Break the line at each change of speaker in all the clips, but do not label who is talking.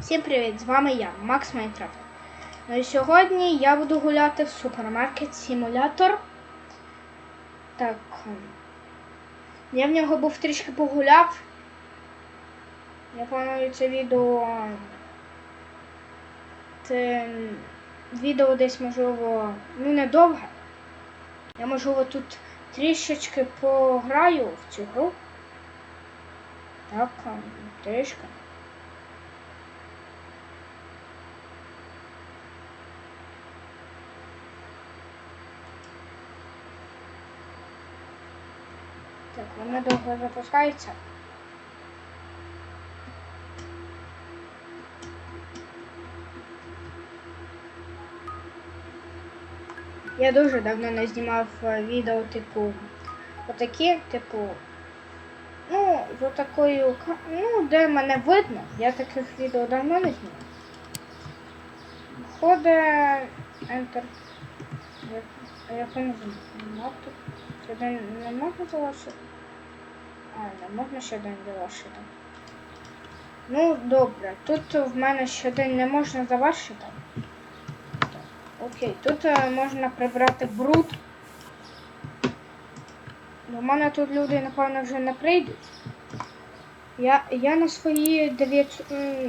Всім привіт! З вами я, Макс Майнкрафт. Ну і сьогодні я буду гуляти в супермаркет Симулятор. Так. Я в нього був трішки погуляв. Я планую це відео. Це відео десь можливо, ну не довге. Я можливо тут трішечки пограю в цю гру. Так, трішки. Так, вона довго запускається. Я дуже давно не знімав е, відео, типу, отакі, типу, ну, з отакою, ка- ну, де мене видно. Я таких відео давно не знімав. Входить Enter. Як- А як він знімати? Сюди не можна залишити? А, не можна ще один залишити. Ну, добре. Тут в мене ще один не можна завершити. Окей, тут е, можна прибрати бруд. До мене тут люди, напевно, вже не прийдуть. Я, я на свої 9,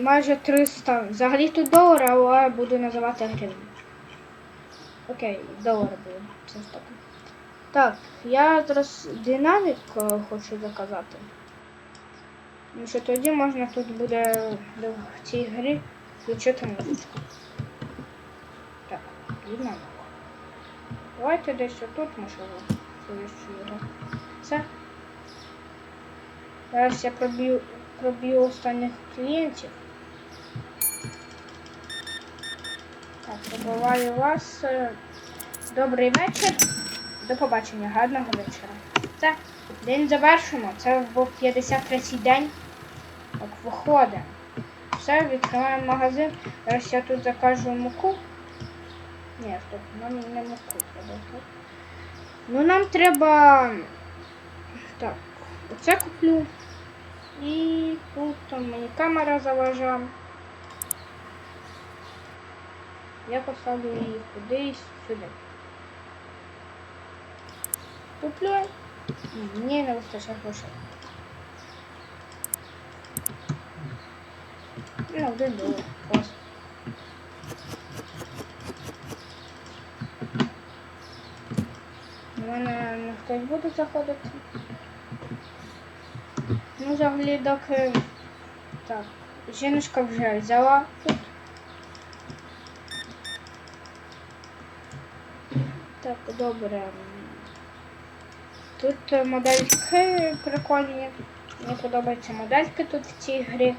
майже 300, взагалі тут долари, але буду називати гривні. Окей, долари буду. Це ж таке. Так, я зараз динамік е, хочу заказати. Ну що тоді можна тут буде в цій грі включити музичку. Так, динамік. Давайте десь отут можливо повіщу його. Все. Зараз я проб'ю проб'ю останніх клієнтів. Так, пробиваю вас. Добрий вечір. До побачення, гарного вечора. Це день завершимо. Це був 53-й день. Так, виходимо. Все, відкриваємо магазин. Зараз я тут закажу муку. Ні, стоп, нам не муку треба. Так. Ну нам треба. Так, оце куплю. І тут там мені камера заважає. Я поставлю її кудись сюди. Куплю. Ні, Мені не вистачає грошей. Ну, один долар. Ось. У мене не хтось буде заходити. Ну, взагалі, доки. Так, жіночка вже взяла тут. Так, добре. Тут е, модельки прикольні. Мені подобаються модельки тут в цій грі.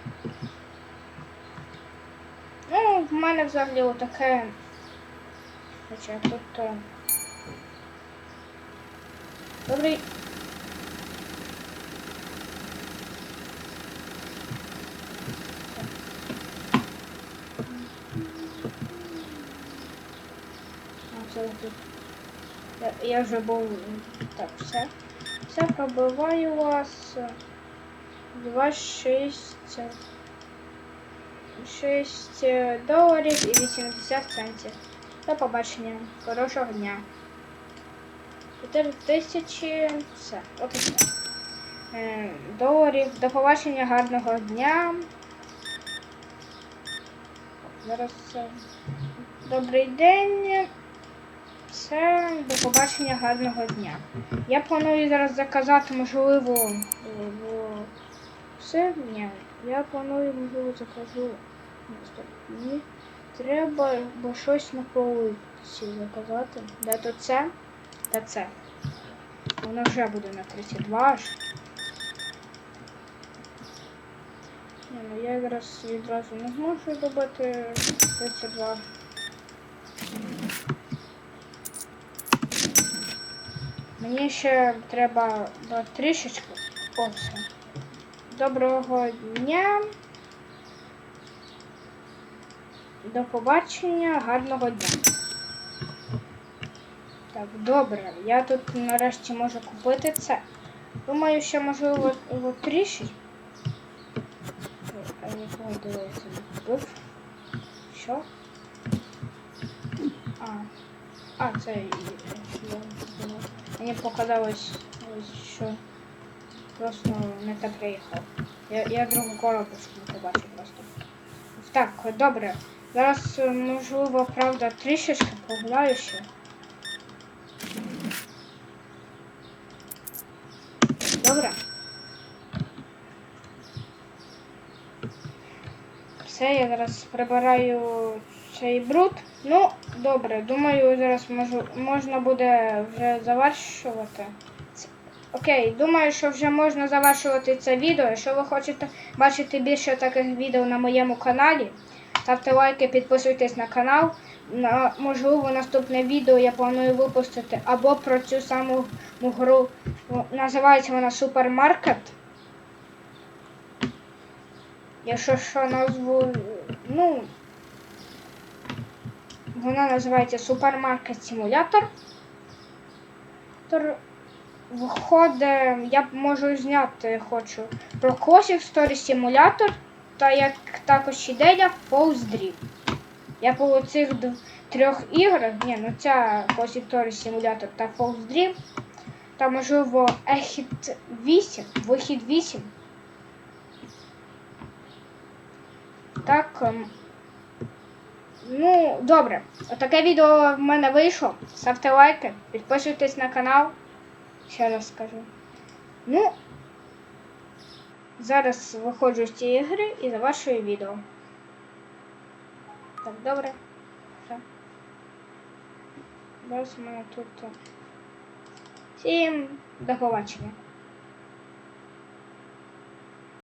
Ну, в мене взагалі отаке. Хоча тут. е, Добрий. Це тут. Я, вже був. Так, все. Все пробиваю вас. 2, 6. 6 доларів і 80 центів. До побачення. Хорошого дня. 4 тисячі. Все. От і все. Е, Доларів. До побачення, гарного дня. Зараз. е, Добрий день. Все, до побачення, гарного дня. Я планую зараз заказати, можливо, е, в- все. Ні. Я планую, можливо, закажу. Ні, Треба бо щось на полиці заказати. Де то це? Та це. Воно вже буде на 32 аж. Ні, ну я зараз відразу не зможу добити 32. Мені ще треба до трішечки. Доброго дня. До побачення, гарного дня. Так, добре. Я тут нарешті можу купити це. Думаю, що можливо трішки. Е, якого дивиться. Вбив. Що? А. А, це і- Мені показалось, ось, що просто не так приїхав. Я, я другу коробочку побачив просто. Так, добре. Зараз, е, можливо, правда, трішечки погуляю ще. Добре. Все, я зараз прибираю цей бруд. Ну, добре, думаю, зараз можу, можна буде вже завершувати. Окей, думаю, що вже можна завершувати це відео. Якщо ви хочете бачити більше таких відео на моєму каналі, ставте лайки, підписуйтесь на канал. На, можливо, наступне відео я планую випустити або про цю саму гру. Називається вона Супермаркет. Якщо що назву, ну, вона називається Супермаркет Симулятор. Тор виходить, я можу зняти хочу про Classic Story Simulator та як також ідея Pulse Dream. Я по цих трьох іграх, ні, ну ця Classic Story Simulator та Pulse Dream, та можливо Ехід 8, вихід 8. Так. Ну, добре. Отаке відео в мене вийшло. Ставте лайки, підписуйтесь на канал. Ще раз скажу. Ну, зараз виходжу з цієї гри і завершую відео. Так, добре. Все. Зараз у мене тут. е, Всім до побачення.